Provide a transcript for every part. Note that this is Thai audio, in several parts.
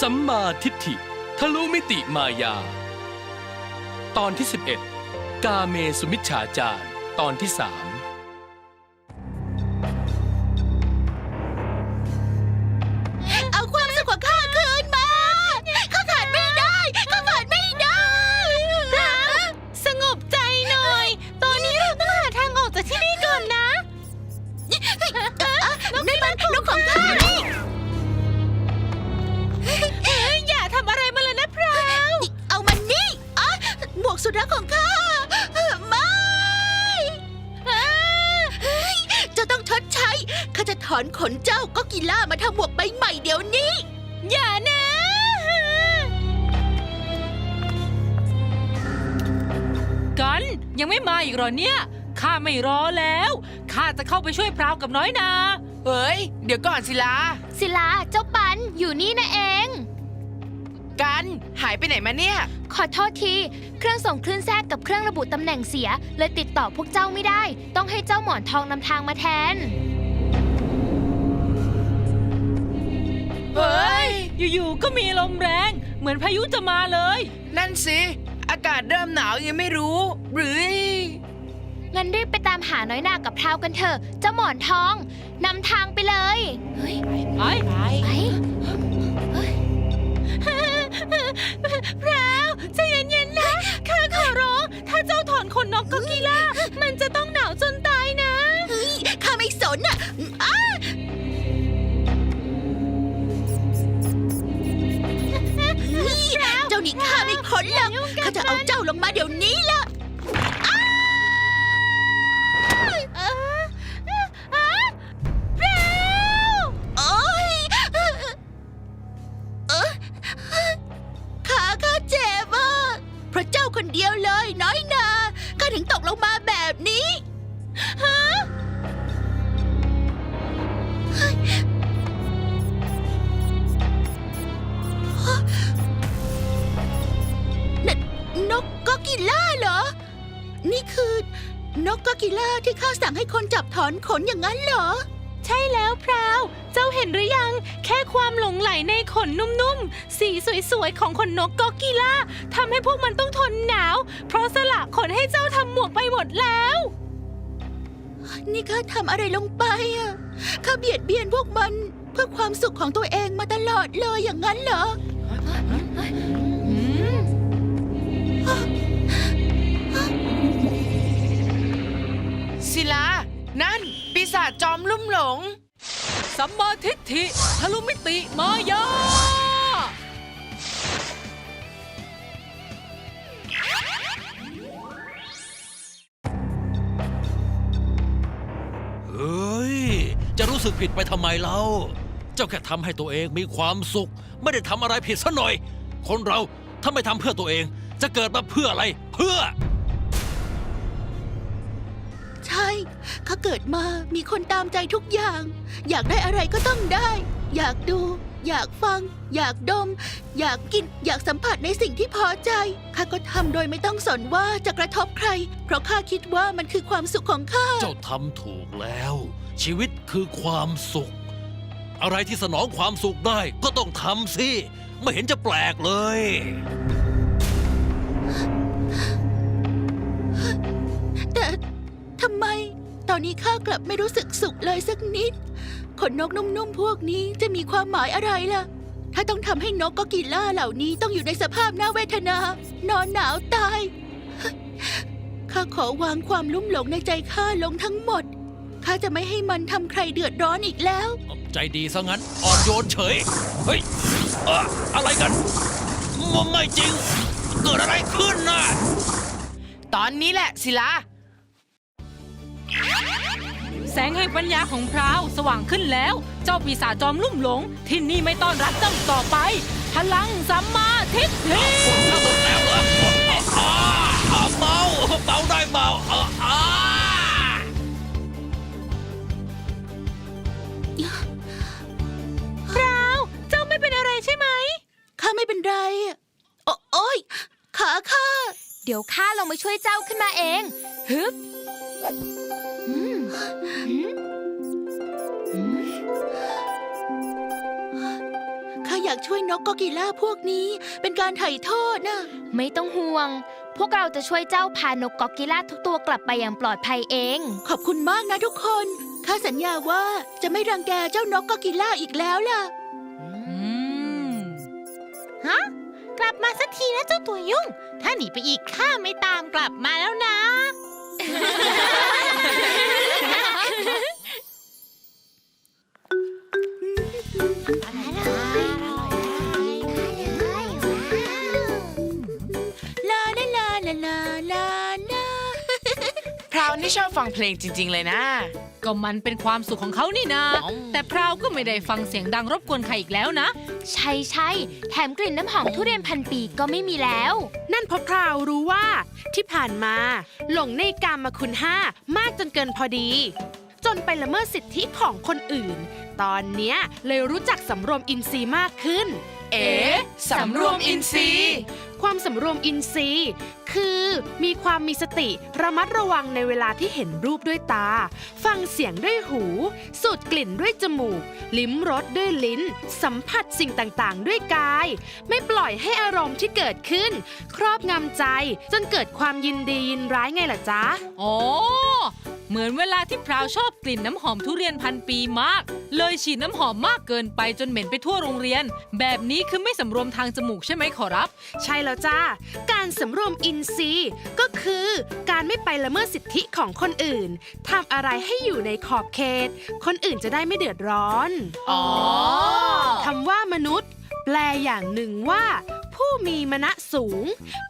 สัมมาทิฏฐิ ทะลุมิติมายา ตอนที่ 11 กาเมสุมิชฌาจารตอนที่สาม อนขนเจ้าก็กีล่ามาทำหมวกใบใหม่เดี๋ยวนี้ อย่านะ กันยังไม่มาอีกเหรอเนี่ยข้าไม่รอแล้วข้าจะเข้าไปช่วยพราวกับน้อยนา เฮ้ย เดี๋ยวก่อนสิลา ศิลาเจ้าปันอยู่นี่นะเอง กันหายไปไหนมาเนี่ย ขอโทษที เครื่องส่งคลื่นแทรกกับเครื่องระบุตำแหน่งเสีย เลยติดต่อพวกเจ้าไม่ได้ ต้องให้เจ้าหมอนทองนำทางมาแทน เฮ้ย อยู่ๆ ก็มีลมแรง เหมือนพายุจะมาเลย นั่นสิ อากาศเริ่มหนาวยังไม่รู้ หรือ งั้นรีบไปตามหาน้อยหนากับพราวกันเถอะ เจ้าหมอนทองนำทางไปเลย เฮ้ย ไป ไปเฮ้ยพราวใจเย็นๆนะข้าขอร้อง ถ้าเจ้าถอนขนนกก็กีล่า มันจะต้องหนาวจนตายนะเฮ้ยข้าไม่สนอะอ้า นี่ข้าไม่ขนหรอกข้าจะเอาเจ้าลงมาเดี๋ยวนี้ล่ะอ้าเราวโอ๊ยเอ้อขาข้าเจ็บอะเพราะเจ้าคนเดียวเลยน้อยนาข้าถึงตกลงมาแบบ กก็กิล่าเหรอ นี่คือนกก็กิล่าที่ข้าสั่งให้คนจับถอนขนอย่างนั้นเหรอ ใช่แล้วพราว เจ้าเห็นหรือยัง แค่ความหลงไหลในขนนุ่มๆ สีสวยๆ ของขนนกกอกิล่าทำให้พวกมันต้องทนหนาว เพราะสละขนให้เจ้าทำหมวกไปหมดแล้ว นี่ข้าทำอะไรลงไปอะ ข้าเบียดเบียนพวกมันเพื่อความสุขของตัวเองมาตลอดเลยอย่างนั้นเหรอ นั่น ปีศาจจอมลุ่มหลง สัมมาทิฏฐิทะลุมิติมายา เฮ้ย จะรู้สึกผิดไปทำไมเล่า เจ้าแค่ทำให้ตัวเองมีความสุข ไม่ได้ทำอะไรผิดซะหน่อย คนเราถ้าไม่ทำเพื่อตัวเอง จะเกิดมาเพื่ออะไร เพื่อ ใช่ข้าเกิดมามีคนตามใจทุกอย่าง อยากได้อะไรก็ต้องได้ อยากดู อยากฟัง อยากดม อยากกิน อยากสัมผัสในสิ่งที่พอใจข้าก็ทำโดยไม่ต้องสนว่าจะกระทบใคร เพราะข้าคิดว่ามันคือความสุขของข้า เจ้าทำถูกแล้ว ชีวิตคือความสุข อะไรที่สนองความสุขได้ก็ต้องทำสิ ไม่เห็นจะแปลกเลย ตอนนี้ข้ากลับไม่รู้สึกสุขเลยสักนิด ขนนกนุ่มๆพวกนี้จะมีความหมายอะไรล่ะ ถ้าต้องทำให้นกก็กิล่าเหล่านี้ต้องอยู่ในสภาพน่าเวทนา นอนหนาวตาย ข้าขอวางความลุ่มหลงในใจข้าลงทั้งหมด ข้าจะไม่ให้มันทำใครเดือดร้อนอีกแล้ว ใจดีซะงั้น อ่อนโยนเฉย เฮ้ยเอ่ออะไรกันมันไม่จริง เกิดอะไรขึ้นน่ะ ตอนนี้แหละ ศิลา แสงแห่งปัญญาของพราวสว่างขึ้นแล้ว เจ้าปีศาจจอมลุ่มหลง ที่นี่ไม่ต้อนรับเจ้าต่อไป พลังสัมมาทิฏฐิถ้าหมดแล้วเหรออ่าอ่าเมาเมาได้เมาอ่าอ่าเจ้าไม่เป็นอะไรใช่ไหม ข้าไม่เป็นไรอะโอโอ้ยขาข้า เดี๋ยวข้าลงมาช่วยเจ้าขึ้นมาเอง ฮึบาอยากช่วยนกกอกิล่าพวกนี้ เป็นการไถ่โทษนะไม่ต้องห่วง พวกเราจะช่วยเจ้าพานกกอกิล่าทุกตัวกลับไปอย่างปลอดภัยเอง ขอบคุณมากนะทุกคน ข้าสัญญาว่าจะไม่รังแกเจ้านกกอกิล่าอีกแล้วล่ะอืมฮะ กลับมาสักทีนะเจ้าตัวยุ่ง ถ้าหนีไปอีกข้าไม่ตามกลับมาแล้วนะล พราวนี่ชอบฟังเพลงจริง ๆ เลยนะ ก็มันเป็นความสุขของเขานี่นาอ๋อแต่พราวก็ไม่ได้ฟังเสียงดังรบกวนใครอีกแล้วนะ ใช่ใช่แถมกลิ่นน้ำหอมทุเรียนพันปีก็ไม่มีแล้ว นั่นเพราะพราวรู้ว่า ที่ผ่านมา หลงในกามคุณห้ามากจนเกินพอดี จนไปละเมิดสิทธิของคนอื่น ตอนเนี้ยเลยรู้จักสำรวมอินทรีย์มากขึ้น เอ๋สำรวมอินทรีย์ ความสำรวมอินทรีย์ คือมีความมีสติระมัดระวังในเวลาที่เห็นรูปด้วยตา ฟังเสียงด้วยหู สูดกลิ่นด้วยจมูก ลิ้มรสด้วยลิ้น สัมผัสสิ่งต่างๆ ด้วยกาย ไม่ปล่อยให้อารมณ์ที่เกิดขึ้น ครอบงำใจ จนเกิดความยินดียินร้ายไงล่ะจ๊ะอ๋อเหมือนเวลาที่พราวชอบกลิ่นน้ำหอมทุเรียนพันปีมาก เลยฉีดน้ำหอมมากเกินไปจนเหม็นไปทั่วโรงเรียน แบบนี้คือไม่สำรวมทางจมูกใช่ไหมขอรับ ใช่แล้วจ้า การสำรวมอินทรีย์ ก็คือการไม่ไปละเมิดสิทธิของคนอื่นทำอะไรให้อยู่ในขอบเขต คนอื่นจะได้ไม่เดือดร้อนอ๋อคำว่ามนุษย์ แปลอย่างหนึ่งว่า ผู้มีมณะสูง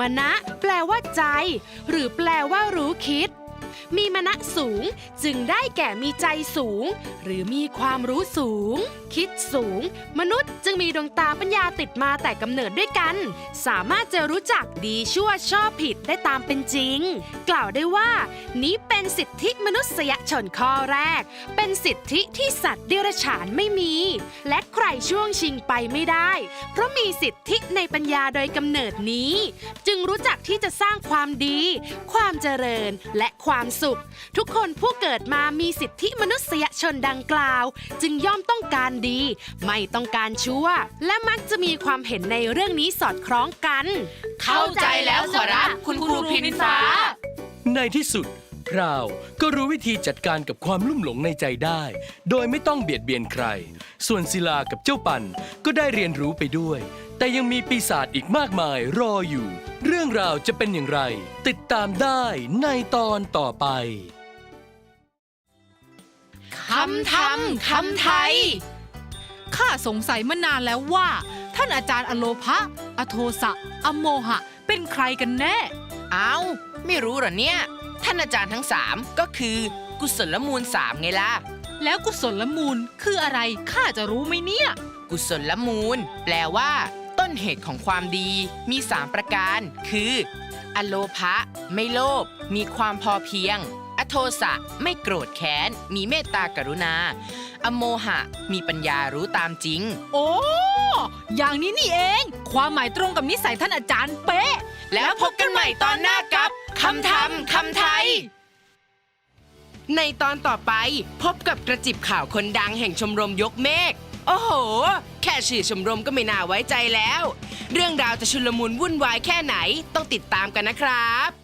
มณะแปลว่าใจ หรือแปลว่ารู้คิด มีมณะสูง จึงได้แก่มีใจสูง หรือมีความรู้สูง คิดสูง มนุษย์จึงมีดวงตาปัญญาติดมาแต่กำเนิดด้วยกัน สามารถจะรู้จักดีชั่วชอบผิดได้ตามเป็นจริง กล่าวได้ว่า นี้เป็นสิทธิมนุษยชนข้อแรก เป็นสิทธิที่สัตว์เดรัจฉานไม่มี และใครช่วงชิงไปไม่ได้ เพราะมีสิทธิในปัญญาโดยกำเนิดนี้ จึงรู้จักที่จะสร้างความดี ความเจริญและความสุข ทุกคนผู้เกิดมามีสิทธิมนุษยชนดังกล่าว จึงย่อมต้องการดี ไม่ต้องการชั่ว และมักจะมีความเห็นในเรื่องนี้สอดคล้องกัน เข้าใจแล้วขอรับคุณครูพินฟ้า ในที่สุด พราวก็รู้วิธีจัดการกับความลุ่มหลงในใจได้ โดยไม่ต้องเบียดเบียนใคร ส่วนศิลากับเจ้าปันก็ได้เรียนรู้ไปด้วยแต่ยังมีปีศาจอีกมากมายรออยู่ เรื่องราวจะเป็นอย่างไร ติดตามได้ในตอนต่อไป คำทำคำไทย ข้าสงสัยมานานแล้วว่า ท่านอาจารย์อโลภะอโทสะ อโมหะ เป็นใครกันแน่ เอ้าไม่รู้เหรอเนี่ย ท่านอาจารย์ทั้งสามก็คือกุศลมูลสามไงล่ะ แล้วกุศลมูลคืออะไรข้าจะรู้ไหมเนี่ย กุศลมูล แปลว่าต้น เหตุของความดีมีสามประการ คือ อโลภะไม่โลภมีความพอเพียง อโทสะไม่โกรธแค้น มีเมตตากรุณา อโมหะ มีปัญญารู้ตามจริง โอ้ อย่างนี้นี่เอง ความหมายตรงกับนิสัยท่านอาจารย์เป๊ะ แล้วพบกันใหม่ตอนหน้ากับคำทำคำไทย ในตอนต่อไปพบกับกระจิบข่าวคนดังแห่งชมรมยกเมฆ โอ้โห แค่ชื่อชมรมก็ไม่น่าไว้ใจแล้ว เรื่องราวจะชุลมุนวุ่นวายแค่ไหนต้องติดตามกันนะครับ